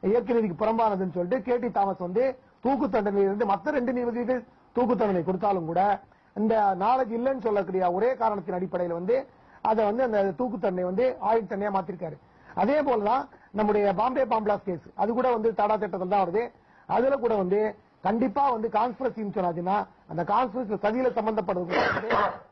இயற்கை நீதிக்கு புறம்பானதுன்னு சொல்லிட்டு கே டி தாமஸ் வந்து தூக்கு தண்டனையிலிருந்து மற்ற ரெண்டு நீதிபதிகள் தூக்கு தண்டனை கொடுத்தாலும் கூட இந்த நாலேஜ் இல்லைன்னு சொல்லக்கூடிய ஒரே காரணத்தின் அடிப்படையில் வந்து அதை வந்து அந்த தூக்கு தண்டனை வந்து ஆயுள் தண்டனையா மாத்திருக்காரு. அதே போலதான் நம்முடைய பாம்பே பாம்பிளாஸ் கேஸ் அது கூட வந்து தடா திட்டத்தில் தான் வருது. அதுல கூட வந்து கண்டிப்பா வந்து கான்ஸ்பிரசின்னு சொன்னாச்சுன்னா அந்த கான்ஸ்பிரசி சதியில சம்பந்தப்படுறது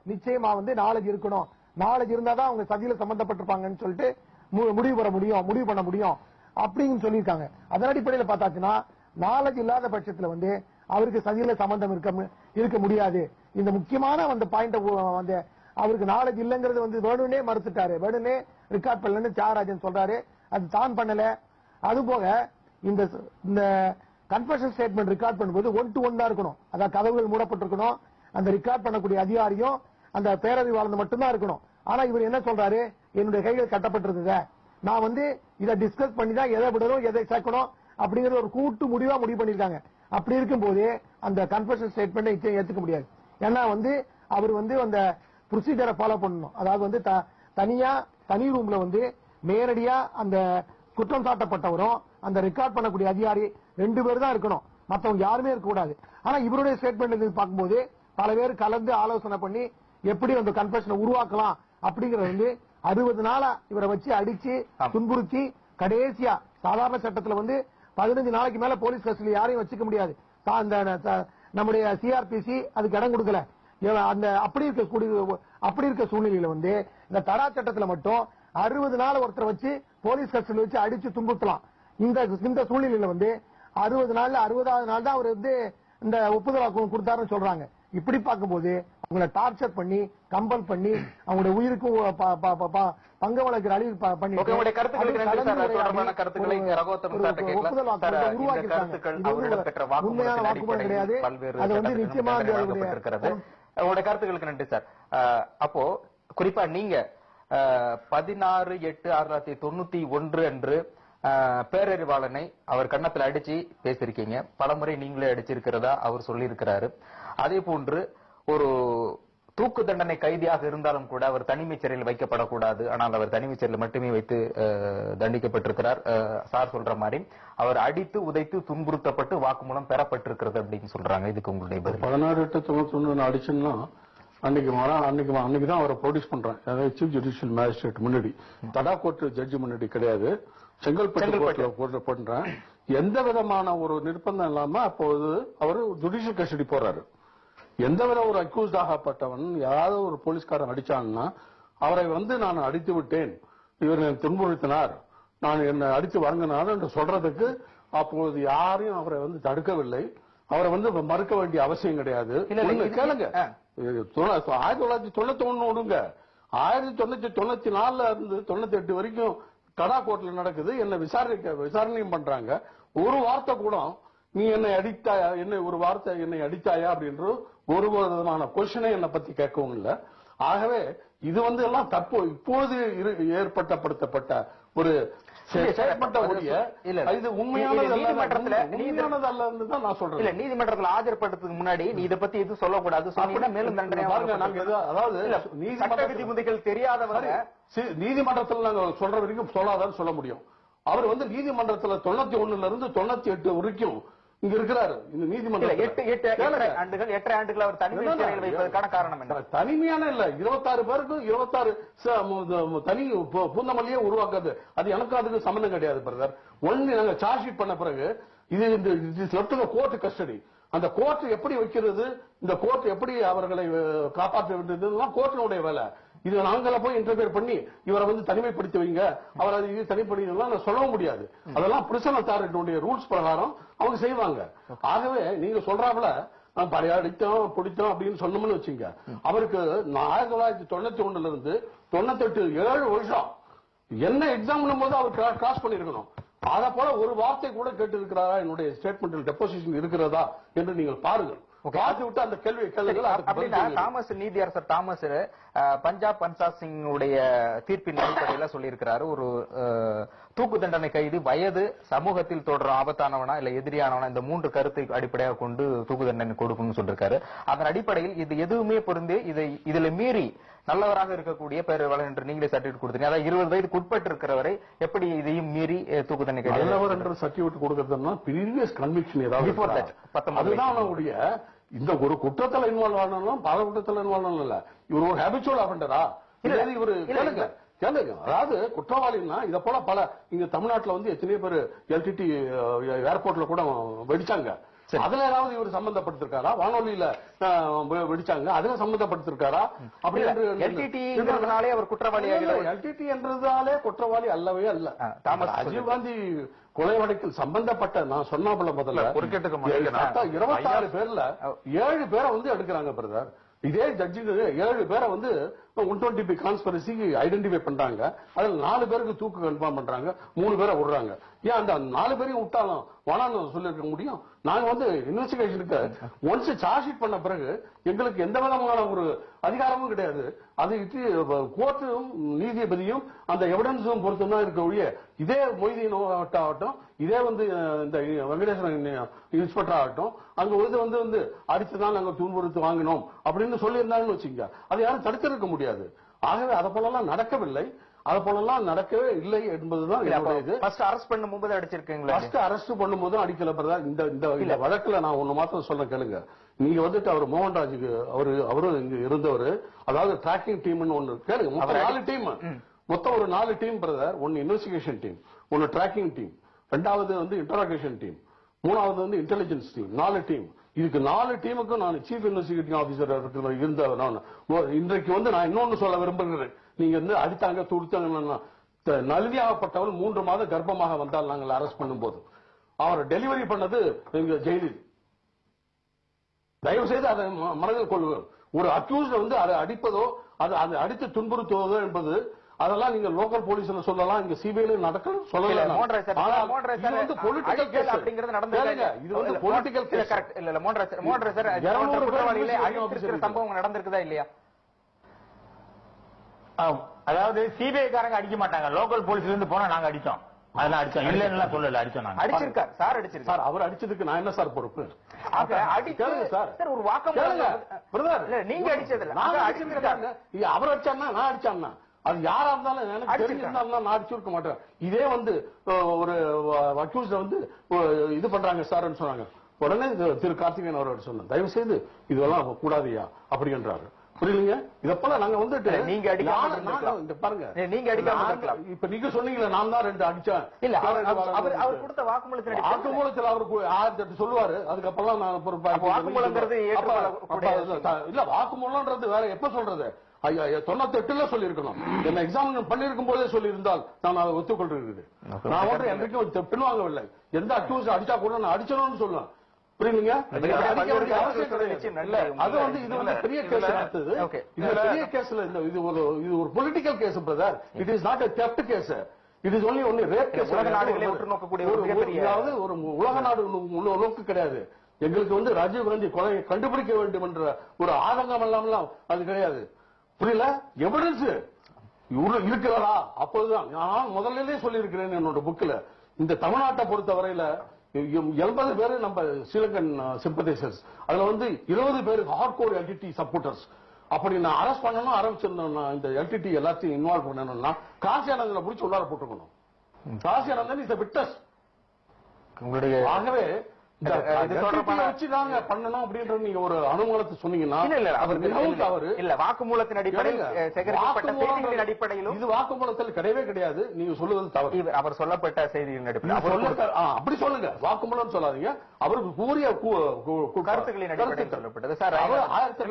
நிச்சயமா வந்து நாலேஜ் இருக்கணும். நாலேஜ் இருந்தாதான் அவங்க சதியில சம்பந்தப்பட்டிருப்பாங்கன்னு சொல்லிட்டு மு- முடிவு பெற முடியும் முடிவு பண்ண முடியும். அப்படின்னு சொல்லியிருக்காங்க அதன் அடிப்படையில் பார்த்தாச்சுன்னா நாலேஜ் இல்லாத பட்சத்துல வந்து அவருக்கு சதியில சம்பந்தம் இருக்க மு- இருக்க முடியாது. இந்த முக்கியமான அந்த பாயிண்டை வந்து அவருக்கு நாலேஜ் இல்லைங்கிறது வந்து வேணும்னே மறுத்துட்டாரு. வேணும்னே ரெக்கார்ட் பண்ணலன்னு தியாகராஜன் சொல்றாரு. அது தான் பண்ணல. அது போக இந்த இந்த கன்ஃபஷன் ஸ்டேட்மெண்ட் ரெக்கார்ட் பண்ணும்போது ஒன் டு ஒன் தான் இருக்கணும். அதாவது கதவுகள் மூடப்பட்டிருக்கணும். அந்த ரெக்கார்ட் பண்ணக்கூடிய அதிகாரியும் அந்த பேரறிவாளர் மட்டும்தான் இருக்கணும். ஆனா இவர் என்ன சொல்றாரு? என்னுடைய கைகள் கட்டப்பட்டிருந்தது நான் வந்து இதை டிஸ்கஸ் பண்ணி தான் எதை விடணும் எதை சேர்க்கணும் அப்படிங்கறது ஒரு கூட்டு முடிவா முடிவு பண்ணிருக்காங்க அப்படி இருக்கும்போது அந்த கன்ஃபஷன் ஸ்டேட்மெண்ட் நிச்சயம் ஏத்துக்க முடியாது. ஏன்னா வந்து அவர் வந்து அந்த ப்ரொசீஜரை ஃபாலோ பண்ணணும். அதாவது வந்து த- தனியா தனி ரூம்ல வந்து நேரடியா அந்த குற்றம் சாட்டப்பட்டவரும் அந்த ரெக்கார்ட் பண்ணக்கூடிய அதிகாரி ரெண்டு பேர் தான் இருக்கணும். மற்றவங்க யாருமே இருக்கக்கூடாது ஆனா இவருடைய ஸ்டேட்மெண்ட் பார்க்கும்போது பல பேர் கலந்து ஆலோசனை பண்ணி எப்படி அந்த கன்ஃபஷனை உருவாக்கலாம் அப்படிங்கறது வந்து அறுபது நாளா இவரை வச்சு அடிச்சு துன்புறுத்தி கடைசியா சாதாரண சட்டத்துல வந்து பதினஞ்சு நாளைக்கு மேல போலீஸ் கஸ்டடி யாரையும் வச்சுக்க முடியாது. நம்முடைய சிஆர்பிசி அதுக்கு இடம் கொடுக்கல. அந்த அப்படி இருக்க அப்படி இருக்க சூழ்நிலையில வந்து இந்த தடா சட்டத்துல மட்டும் அறுபது நாள் ஒருத்தரை வச்சு போலீஸ் கஸ்டடி வச்சு அடிச்சு துன்புறுத்தலாம். இந்த இந்த சூழ்நிலையில வந்து அறுபது நாள்ல அறுபதாவது நாள் தான் அவர் வந்து இந்த ஒப்புதல் கொடுத்தாருன்னு சொல்றாங்க. இப்படி பார்க்கும்போது அவங்கள டார்ச்சர் பண்ணி கம்பல் பண்ணி அவங்களுடைய உயிருக்கும் பங்க வழக்கு அழிவு பண்ணி உண்மையான வாக்குமூலம் கிடையாது. அது வந்து நிச்சயமா உங்களுடைய கருத்துக்களுக்கு நன்றி சார். அப்போ குறிப்பா நீங்க பதினாறு எட்டு ஆயிரத்தி தொள்ளாயிரத்தி தொண்ணூத்தி ஒன்று அன்று பேரறிவாளனை அவர் கன்னத்துல அடிச்சு பேசியிருக்கீங்க. பலமுறை நீங்களே அடிச்சிருக்கிறதா அவர் சொல்லியிருக்கிறாரு. அதே போன்று ஒரு தூக்கு தண்டனை கைதியாக இருந்தாலும் கூட அவர் தனிமை சிறையில் வைக்கப்படக்கூடாது. ஆனால் அவர் தனிமை சிறையில் மட்டுமே வைத்து தண்டிக்கப்பட்டிருக்கிறார். சார் சொல்ற மாதிரி அவர் அடித்து உதைத்து துன்புறுத்தப்பட்டு வாக்குமூலம் பெறப்பட்டிருக்கிறது அப்படின்னு சொல்றாங்க. இதுக்கு உங்களுடைய பதில். பதினாறு எட்டு தொண்ணூத்தி ஒண்ணு அடிச்சுன்னா அன்னைக்கு மர அன்னைக்கு அன்னைக்கு தான் அவரை ப்ரொடியூஸ் பண்றேன். அதாவது சீஃப் ஜுடிஷியல் மேஜிஸ்ட்ரேட் முன்னாடி. தடா கோர்ட் ஜட்ஜி முன்னாடி கிடையாது. செங்கல்பட்டு செங்கல்பட்டு. கோர்ட்ல கோர்ட்ல பண்றேன் எந்த விதமான ஒரு நிர்பந்தம் இல்லாம அப்போது அவர் ஜுடிஷியல் கஸ்டடி போறாரு. எந்த வித ஒரு அக்யூஸ்ட் ஆகப்பட்டவன் யாராவது ஒரு போலீஸ்காரன் அடிச்சாங்கன்னா அவரை வந்து நான் அடித்து விட்டேன். இவர் துன்புறுத்தினார். நான் என்னை அடித்து வாங்கினார் என்று சொல்றதுக்கு அப்போது யாரையும் அவரை வந்து தடுக்கவில்லை. அவரை வந்து மறுக்க வேண்டிய அவசியம் கிடையாது. கேளுங்க. ஆயிரத்தி தொள்ளாயிரத்தி தொண்ணூத்தி ஒண்ணு விடுங்க ஆயிரத்தி தொள்ளாயிரத்தி தொண்ணூத்தி நாலுல இருந்து தொண்ணூத்தி எட்டு வரைக்கும் கடா கோர்ட்ல நடக்குது. என்ன விசாரிக்க விசாரணையும் பண்றாங்க. ஒரு வார்த்தை கூட நீ என்னை அடித்தாயா? என்னை ஒரு வார்த்தை என்னை அடித்தாயா? அப்படின்ற ஒரு விதமான கொஸ்டினை என்னை பத்தி கேட்கவும் இல்ல. ஆகவே இது வந்து எல்லாம் தப்பு இப்போது ஏற்பட்டப்படுத்தப்பட்ட ஒரு நீதிமன்றத்துல ஆஜர்படுறதுக்கு முன்னாடி நீ இத பத்தி எதுவும் சொல்லக்கூடாது. மேலும் தண்டனை அதாவது சட்ட விதிமுறைகள் தெரியாதவங்க சி- நீதிமன்றத்துல நாங்க சொல்ற வரைக்கும் சொல்லாதான்னு சொல்ல முடியும். அவர் வந்து நீதிமன்றத்துல தொண்ணூத்தி ஒண்ணுல இருந்து தொண்ணூத்தி எட்டு வரைக்கும் இங்க இருக்கிறாரு. இந்த நீதிமன்றத்துல. எட்டு எட்டு. ஆண்டுகள் எட்டரை ஆண்டுகள் அவர் தனிமை என்னன்னா, சிறையில் வைப்பதற்கான காரணம் என்ன? தனிமையான இல்ல. இருபத்தாறு பேருக்கு இருபத்தாறு தனி பூந்தமல்லியே உருவாக்குது அது எனக்கு அதுக்கு சம்பந்தம் கிடையாது பிரதர். ஒண்ணு நாங்க சார்ஜ் ஷீட் பண்ண பிறகு இது இந்த கோர்ட் கஸ்டடி அந்த கோர்ட் எப்படி வைக்கிறது? இந்த கோர்ட் எப்படி அவர்களை காப்பாற்ற வேண்டியதுலாம் கோர்ட்டினுடைய வேலை. இது நாங்கள போய் இன்டர்பியர் பண்ணி இவரை வந்து தனிமைப்படுத்தி வைங்க. அவர் அது இது தனிப்படுத்தலாம் நான் சொல்லவும் முடியாது. அதெல்லாம் பிரிசன் அத்தாரிட்டியுடைய ரூல்ஸ் பிரகாரம் அவங்க செய்வாங்க. ஆகவே நீங்க சொல்றாப்புல நான் பழைய அடித்தோம் பிடித்தோம் அப்படின்னு சொன்னோம்னு வச்சுங்க. அவருக்கு ஆயிரத்தி தொள்ளாயிரத்தி தொண்ணூத்தி ஒண்ணுல இருந்து தொண்ணூத்தி எட்டு ஏழு வருஷம். என்ன எக்ஸாம் போது அவர் கிராஸ் பண்ணிருக்கணும் அத போல ஒரு வார்த்தை கூட கேட்டு இருக்கிறாரா என்னுடைய ஸ்டேட்மெண்டில் டெபோசிஷன் இருக்கிறதா? என்று நீங்கள் பாருங்கள். பார்த்து விட்டு அந்த பதில் அப்படின்னா. தாமஸ் நீதியரசர் தாமஸ் பஞ்சாப் பன்சாப் சிங் உடைய தீர்ப்பின் அடிப்படையில சொல்லியிருக்கிறாரு ஒரு தூக்கு தண்டனை கைது வயது சமூகத்தில் தொடரும் ஆபத்தானவனா இல்ல எதிரியானவனா இந்த மூன்று கருத்தை அடிப்படையாக கொண்டு தூக்கு தண்டனை கொடுக்கணும்னு சொல்லிருக்காரு. அதன் அடிப்படையில் இது எதுவுமே பொருந்து இதை இதுல மீறி நல்லவராக இருக்கக்கூடிய பேரறிவாளன் என்று நீங்களே சர்டிபிகேட் கொடுத்தீங்க. அதாவது இருபது வயதுக்கு உட்பட்டு இருக்கிறவரை எப்படி இதையும் மீறி தூக்கு தண்டனை கைது நல்லவர் என்ற சர்டிபிகேட் கொடுக்கறதுன்னா ப்ரீவியஸ் கன்விக்ஷன் ஏதாவது Before இருக்கா? that, 19 அதுதான் அவனுடைய இந்த ஒரு குற்றத்துல இன்வால்வ் ஆனாலும் பல குற்றத்துல இன்வால்வ் ஆனாலும் இல்ல. இவர் ஒரு ஹேபிச்சுவல். இல்ல இவரு கேளுங்க அதாவது குற்றவாளின்னா இத போல பல இங்க தமிழ்நாட்டுல வந்து எத்தனையோ பேர் எல்டிடி ஏர்போர்ட்ல கூட வெடிச்சாங்க. அதுல ஏதாவது இவர் சம்பந்தப்படுத்திருக்காரா வானொலியில வெடிச்சாங்க. அதுல சம்பந்தப்படுத்திருக்காரா அப்படி அவர் குற்றவாளியாக எல்டிடி என்றதாலே குற்றவாளி அல்லவே அல்ல. தாமஸ் ராஜீவ் காந்தி கொலை வழக்கில் சம்பந்தப்பட்ட நான் சொன்னாப்புல முதல்ல. இருபத்தாறு பேர்ல ஏழு பேரை வந்து எடுக்கிறாங்க பிரதர். இதே ஜட்ஜுக்கு ஏழு பேரை வந்து ஒன் டுவெண்ட்டி பி கான்ஸ்பரசிக்கு ஐடென்டிஃபை பண்றாங்க. அதில் நாலு பேருக்கு தூக்கு கன்ஃபார்ம் பண்றாங்க. மூணு பேரை விடுறாங்க. ஏன் அந்த நாலு பேரையும் விட்டாலும் வேணாம்னு சொல்லியிருக்க முடியும்? நாங்க வந்து இன்வெஸ்டிகேஷனுக்கு ஒன்ஸ் சார்ஜ் ஷீட் பண்ண பிறகு எங்களுக்கு எந்த விதமான ஒரு அதிகாரமும் கிடையாது. அது கோர்ட்டும் நீதிபதியும் அந்த எவிடன்ஸும் பொறுத்து தான் இருக்க ஒழிய இதே மொய்தீன் ஆகட்டும் இதே வந்து இந்த வெங்கடேஸ்வரன் இன்ஸ்பெக்டர் ஆகட்டும் அங்க வந்து வந்து வந்து அடிச்சுதான் நாங்கள் துன்புறுத்து வாங்கினோம் அப்படின்னு சொல்லியிருந்தாங்கன்னு வச்சுங்க அதை யாரும் தடுத்திருக்க முடியாது. ஆகவே அதை போலலாம் நடக்கவில்லை. அதை போலலாம் நடக்கவே இல்லை என்பதுதான் ஃபர்ஸ்ட் அரெஸ்ட் பண்ணும் போது அடிச்சிருக்கீங்களா ஃபர்ஸ்ட் அரெஸ்ட் பண்ணும்போது அடிக்கல பிரதா இந்த இந்த வழக்குல நான் ஒண்ணு மாத்திரம் சொல்ல கேளுங்க. நீங்க வந்துட்டு அவர் மோகன்ராஜுக்கு அவரு அவரும் இங்க இருந்தவர். அதாவது டிராக்கிங் டீம்னு ஒண்ணு கேளுங்க நாலு டீம் மொத்தம் ஒரு நாலு டீம் பிரதர் ஒன்னு இன்வெஸ்டிகேஷன் டீம் ஒன்னு டிராக்கிங் டீம் ரெண்டாவது வந்து இன்டராகேஷன் டீம் மூணாவது வந்து இன்டெலிஜென்ஸ் டீம் நாலு டீம் இதுக்கு நாலு டீமுக்கும் நான் சீஃப் இன்வெஸ்டிகேட்டிங் ஆபீசர் இருந்த நான் இன்றைக்கு வந்து நான் இன்னொன்னு சொல்ல விரும்புகிறேன். நீங்க வந்து அடித்தாங்க துடித்தாங்க நலுதியாகப்பட்டவள் மூன்று மாதம் கர்ப்பமாக வந்தால் நாங்கள் அரெஸ்ட் பண்ணும்போது. அவரை டெலிவரி பண்ணது எங்க ஜெயலலிதா தயவு செய்து அதை மனதில் கொள்ளுங்கள் ஒரு அக்யூஸ்ட் வந்து அதை அடிப்பதோ அது அதை அடித்து துன்புறுத்துவதோ என்பது அதெல்லாம் நீங்க லோக்கல் போலீஸ்ல சொல்லலாம் இங்க சிபிஐல நடக்கணும் சொல்லலாம். இது வந்து பொலிட்டிக்கல் கேஸ் அப்படிங்கிறது நடந்தது இது வந்து பொலிட்டிக்கல் கேஸ் correct. இல்ல, இல்ல, சார், மோகன்ராஜ் சார், இது இருநூறு போன்ற பேர் குற்றவாளிகளை investigation அழித்திருக்கிற சம்பவம் நடந்திருக்குதா இல்லையா. அதாவது சிபிஐ காரங்க அடிக்க மாட்டாங்க. லோக்கல் போலீஸ்ல இருந்து போனா நாங்க அடிச்சோம். அதெல்லாம் அடிச்சோம். இல்லன்னு சொல்லல அடிச்சோம் நாங்க. அடிச்சிருக்கார். சார் அடிச்சிருக்கார். சார் அவர் அடிச்சதுக்கு நான் என்ன சார் பொறுப்பு? சார். சார். ஒரு. இல்ல நீங்க அடிச்சது இல்ல நான் அடிச்சிருக்காங்க அவர் அடிச்சான்னா நான் அடிச்சான்னா அது யாரா இருந்தாலும் எனக்கு. தெரிஞ்சிருந்தாலும் நான் அடிச்சிருக்க மாட்டேன். இதே வந்து ஒரு அக்யூஸ்ட வந்து இது பண்றாங்க சார்னு சொன்னாங்க. உடனே திரு கார்த்திகேயன் அவரோட சொன்னேன் தயவு செய்து இதெல்லாம் கூடாதுயா அப்படின்றாரு புரியலீங்க இத போல நாங்க வந்துட்டு நீங்க இங்க பாருங்க. நீங்க அடிக்காம. இப்ப நீங்க சொன்னீங்களே நான் தான் ரெண்டு அடிச்சேன். இல்ல அவர் அவர்- அவர் அவர் கொடுத்த வாக்குமூலத்தின் அடிப்படையில் வாக்குமூலத்தில் அவருக்கு ஆயிரத்தி எட்டு சொல்லுவாரு. அதுக்கப்புறம் நான் வாக்குமூலங்கிறது இல்ல, வாக்குமூலம்ன்றது வேற எப்ப சொல்றது? தொண்ணூத்தி எட்டுல சொல்லியிருக்கணும். என்ன எக்ஸாமின் பண்ணிருக்கும் போதே சொல்லியிருந்தால் நான் அதை ஒத்துக்கொள்கிறேன் நான் வந்து என்றைக்கும் பின்வாங்கவில்லை எந்த அக்யூஸ் அடிச்சா கூட நான் அடிச்சணும்னு சொல்லுவேன். புரியுதுங்க. அது வந்து இது வந்து பெரிய கேஸ் நடத்துது. இது பெரிய கேஸ்ல இந்த இது ஒரு இது ஒரு political case brother it is not a theft case is only only rape case உலக நாடுகளை உற்று நோக்கக்கூடிய ஒரு ஒரு உலக நாடு நோக்கு கிடையாது. எங்களுக்கு வந்து ராஜீவ் காந்தி கொலை கண்டுபிடிக்க வேண்டும் என்ற ஒரு ஆதங்கம் இல்லாமலாம் அது கிடையாது. புரியல? எவிடன்ஸ் இருக்கிறதா அப்போதுதான். நான் முதல்ல சொல்லியிருக்கிறேன் என்னோட புக்ல இந்த தமிழ்நாட்டை பொறுத்த வரையில எண்பது பேரு நம்ம ஸ்ரீலங்கன் சிம்பதைசர்ஸ் அதுல வந்து இருபது பேர் ஹார்ட் கோர் எல்டிடி சப்போர்ட்டர்ஸ் அப்படி நான் அரெஸ்ட் பண்ணணும் ஆரம்பிச்சிருந்தோம் நான் இந்த எல்டிடி எல்லாத்தையும் இன்வால்வ் பண்ணணும்னா காசி ஆனந்தனை பிடிச்சி உள்ளார போட்டுக்கணும். காசி ஆனந்தன் இஸ் விட்னஸ் உங்களுடைய ஆகவே பண்ணணும் அப்படின்றது நீங்க ஒரு அனுமானத்தை சொன்னீங்கன்னா இல்ல அவர் மிகவும் தவறு. இல்ல வாக்குமூலத்தின் அடிப்படையில் சேகரிக்கப்பட்ட அடிப்படையிலும் இது வாக்குமூலத்தில் கிடையவே கிடையாது. நீங்க சொல்லுவது தவறு. அவர் சொல்லப்பட்ட அடிப்படையில். ஆ, அப்படி சொல்லுங்க. வாக்குமூலம் சொல்லாதீங்க. அவருக்கு கூறிய கு- கு- கு- கருத்துக்களின் அடிப்படையில் கருத்துக்கள். சொல்லப்பட்டது. சார் அவர் ஆயிரத்தி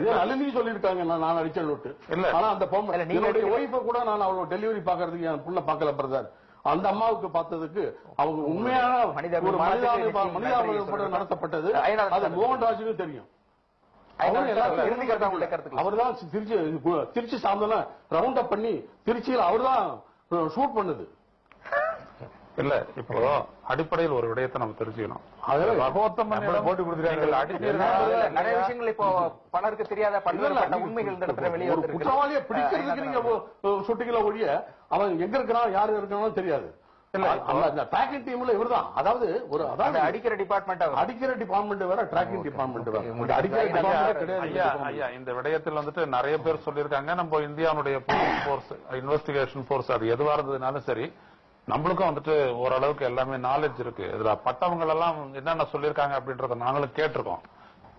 இதே நளினி சொல்லியிருக்காங்க. நான் அடிச்சேன் விட்டு இல்ல. ஆனா அந்த பொம்மை இல்ல, நீங்க கூட நான் அவ்வளவு டெலிவரி பாக்குறதுக்கு என் புள்ள பிரதர் அந்த அம்மாவுக்கு பார்த்ததுக்கு அவங்க உண்மையான மனித ஒரு அபிமானத்துக்கு மனிதாபிமா- நிச்சயம் மனிதாபிமானம் நன்றி நடத்தப்பட்டது. அது. மோகன்ராஜுக்கு தெரியும். ஐநா அவரும் சார், எல்லாத்தையும் இறுதி கருத்து உங்களுடைய கருத்துக்கள். அவர் தான் திருச்சி திருச்சி சார்ந்தன ரவுண்ட் அப் பண்ணி திருச்சியில் அவர் தான் ஷூட் பண்ணுது. இல்ல இப்போ அடிப்படையில் ஒரு விடயத்தை நம்ம தெரிஞ்சுக்கணும். அதுல பகவத்தம் போட்டு கொடுத்துருக்காங்க நிறைய விஷயங்கள் இப்போ பலருக்கு தெரியாத நீங்க உண்மைகள் இந்த இடத்துல ஒரு வெளியே குற்றவாளியை பிடிக்கிறதுக்கு நீங்க வந்திருக்கு சுட்டிகளை ஒழிய அவன் எங்க இருக்கிறான் யாரு இருக்கிறானோ தெரியாது. ட்ராக்கிங் டீம்ல இவர்தான். அதாவது ஒரு அதாவது அடிக்கிற டிபார்ட்மெண்ட் அடிக்கிற டிபார்ட்மெண்ட் வேற ட்ராக்கிங் டிபார்ட்மெண்ட் வேற. அடிக்கிற டிபார்ட்மெண்ட் இந்த விடயத்தில் வந்துட்டு நிறைய பேர் சொல்லியிருக்காங்க. நம்ம இந்தியாவுடைய போலீஸ் ஃபோர்ஸ் இன்வெஸ்டிகேஷன் ஃபோர்ஸ் அது எதுவா இருந்ததுனாலும் சரி நம்மளுக்கும் வந்துட்டு ஓரளவுக்கு எல்லாமே நாலேஜ் இருக்கு. இதுல பட்டவங்க எல்லாம் என்னென்ன சொல்லியிருக்காங்க அப்படின்றத நாங்களும் கேட்டிருக்கோம்.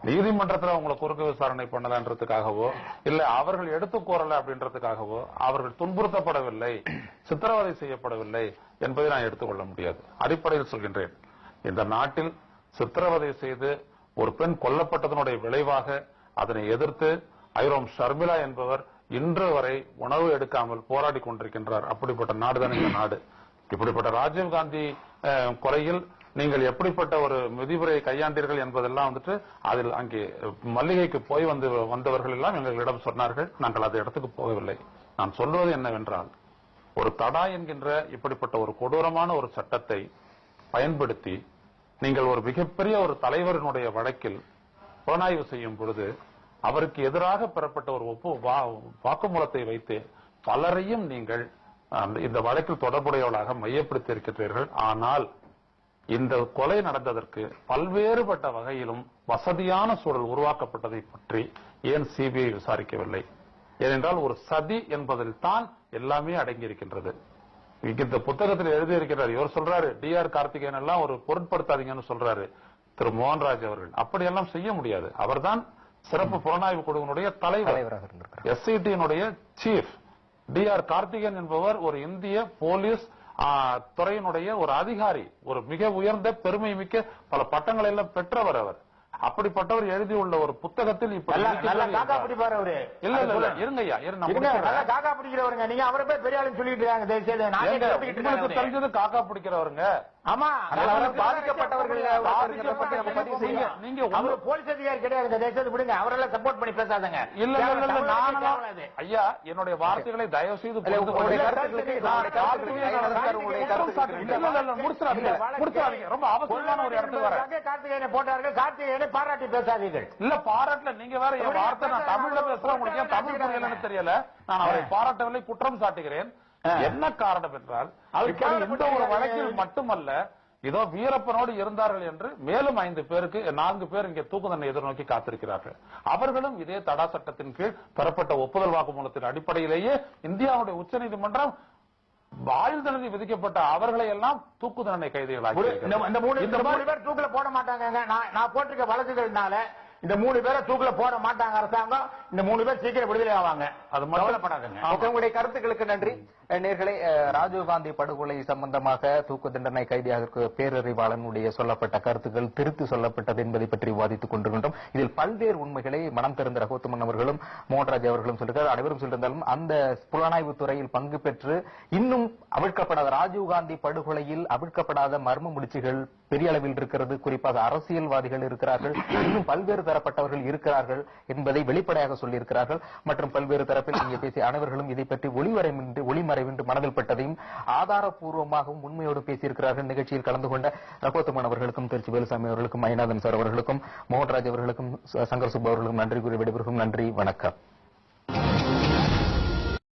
நீதிமன்றத்தில் உங்களை குறுக்கு விசாரணை பண்ணலன்றதுக்காகவோ இல்ல அவர்கள் எடுத்து கூறலை அப்படின்றதுக்காகவோ அவர்கள் துன்புறுத்தப்படவில்லை சித்திரவதை செய்யப்படவில்லை என்பதை நான் எடுத்துக்கொள்ள முடியாது. அடிப்படையில் சொல்கின்றேன். இந்த நாட்டில் சித்திரவதை செய்து ஒரு பெண் கொல்லப்பட்டதனுடைய விளைவாக அதனை எதிர்த்து ஐரோம் ஷர்மிளா என்பவர் இன்று வரை உணவு எடுக்காமல் போராடி கொண்டிருக்கின்றார். அப்படிப்பட்ட நாடுதான் இந்த நாடு. இப்படிப்பட்ட ராஜீவ்காந்தி அஹ், கொலையில் நீங்கள் எப்படிப்பட்ட ஒரு விதிமுறையை கையாண்டீர்கள் என்பதெல்லாம் வந்துட்டு அதில் அங்கே மல்லிகைக்கு போய் வந்து வந்தவர்கள் எல்லாம் எங்களிடம் சொன்னார்கள். நாங்கள் அந்த இடத்துக்கு போகவில்லை. நான் சொல்வது என்னவென்றால் ஒரு தடா என்கின்ற இப்படிப்பட்ட ஒரு கொடூரமான ஒரு சட்டத்தை பயன்படுத்தி நீங்கள் ஒரு மிகப்பெரிய ஒரு தலைவரினுடைய வழக்கில் புலனாய்வு செய்யும் பொழுது அவருக்கு எதிராக பெறப்பட்ட ஒரு ஒப்பு வா- வாக்குமூலத்தை வைத்து பலரையும் நீங்கள் இந்த வழக்கில் தொடர்புடையவர்களாக மையப்படுத்தி இருக்கின்றீர்கள் ஆனால் இந்த கொலை நடந்ததற்கு பல்வேறுபட்ட வகையிலும் வசதியான சூழல் உருவாக்கப்பட்டதை பற்றி ஏன் சிபிஐ விசாரிக்கவில்லை? ஏனென்றால் ஒரு சதி என்பதில் தான் எல்லாமே அடங்கியிருக்கின்றது. இந்த புத்தகத்தில் எழுதியிருக்கிறார் இவர் சொல்றாரு டி ஆர் கார்த்திகேயன் எல்லாம் ஒரு பொருட்படுத்தாதீங்கன்னு சொல்றாரு திரு மோகன்ராஜ் அவர்கள். அப்படியெல்லாம் செய்ய முடியாது. அவர்தான் சிறப்பு புலனாய்வு குழுவினுடைய தலைவர். எஸ்ஐடியினுடைய சீஃப் டி ஆர் கார்த்திகேயன் என்பவர் ஒரு இந்திய போலீஸ் துறையினுடைய ஒரு அதிகாரி ஒரு மிக உயர்ந்த பெருமை மிக்க பல பட்டங்களை எல்லாம் பெற்றவர் அவர். அப்படிப்பட்டவர் எழுதியுள்ள ஒரு புத்தகத்தில் நல்லா காக்கா பிடிப்பாரு அவரு. இல்ல இல்ல இருங்கய்யா. நல்லா காக்கா பிடிக்கிறவருங்க. நீங்க அவரை போய் பெரிய சொல்லிட்டு இருக்காங்க. தெரிஞ்சது காக்கா பிடிக்கிறவருங்க. ஆமா. பாதிக்கப்பட்டவர்கள் நீங்க அவரு போலீஸ் அதிகாரி கிடையாது தயவு செய்து விடுங்க. அவரெல்லாம் சப்போர்ட் பண்ணி பேசாதங்க. இல்ல இல்ல. ஐயா என்னுடைய வார்த்தைகளை தயவு செய்து முடிச்சிடாதீங்க. ரொம்ப அவசரமான ஒரு இடத்துக்கு வரேன் கொல்லப்பட்டவர்களுக்காக கார்த்திகேயனை போட்டார்கள். கார்த்திகேயனை பாராட்டி பேசாதீர்கள். இல்ல பாராட்டல நீங்க வேற வார்த்தை நான் தமிழ்ல பேசுறேன் உங்களுக்கு ஏன் தமிழ் புரியலன்னு தெரியல? நான் அவரை பாராட்டவில்லை குற்றம் சாட்டுகிறேன். என்ன காரணம் என்றால் இந்த ஒரு வழக்கில் மட்டுமல்ல இதோ வீரப்பனோடு இருந்தார்கள் என்று மேலும் ஐந்து பேருக்கு நான்கு பேர் இங்கே தூக்கு தண்டனை எதிர்நோக்கி காத்திருக்கிறார்கள். அவர்களும் இதே தடா சட்டத்தின் கீழ் பெறப்பட்ட ஒப்புதல் வாக்குமூலத்தின் அடிப்படையிலேயே இந்தியாவுடைய உச்சநீதிமன்றம் ஆயுள் தண்டனை விதிக்கப்பட்ட அவர்களை எல்லாம் தூக்கு தண்டனை இருக்கிறது. இந்த- மூணு இந்த மூணு பேர் தூக்குல போட மாட்டாங்க நான் போட்டிருக்க வழக்குகள்னால இந்த மூணு பேரை தூக்குல போட மாட்டாங்க அரசாங்கம். இந்த மூணு பேர் சீக்கிரம் விடுதலை ஆவாங்க. அது கவலைப்படாதுங்க. உங்களுடைய கருத்துக்களுக்கு நன்றி. நேர்களை ராஜீவ்காந்தி படுகொலை சம்பந்தமாக தூக்கு தண்டனை கைதியாக பேரறிவாளனுடைய சொல்லப்பட்ட கருத்துக்கள் திருத்து சொல்லப்பட்டது என்பதை பற்றி விவாதித்துக் கொண்டிருக்கின்றோம். இதில் பல்வேறு உண்மைகளை மனம் திறந்த ரகோத்தமன் அவர்களும் மோகன்ராஜ் அவர்களும் சொல்லியிருக்கார். அனைவரும் சொல்லியிருந்தாலும் அந்த புலனாய்வு துறையில் பங்கு பெற்று இன்னும் அவிழ்க்கப்படாத ராஜீவ்காந்தி படுகொலையில் அவிழ்க்கப்படாத மர்ம முடிச்சுகள் பெரிய அளவில் இருக்கிறது. குறிப்பாக அரசியல்வாதிகள் இருக்கிறார்கள். இன்னும் பல்வேறு தரப்பட்டவர்கள் இருக்கிறார்கள் என்பதை வெளிப்படையாக சொல்லியிருக்கிறார்கள். மற்றும் பல்வேறு தரப்பில் இங்கே பேசிய அனைவர்களும் இதை பற்றி ஒளிவரைமின்றி ஒளிமறைவின்றி மனதில் பட்டதையும் ஆதாரப்பூர்வமாகவும் உண்மையோடு பேசியிருக்கிறார்கள். நிகழ்ச்சியில் கலந்து கொண்ட ரகோத்தமன் அவர்களுக்கும் திருச்சி வேலுசாமி அவர்களுக்கும் மைநாதன் சார் அவர்களுக்கும் மோகன்ராஜ் அவர்களுக்கும் சங்கர் சுப்பு அவர்களுக்கும் நன்றி கூறி விடைபெறுகிறோம். நன்றி வணக்கம்.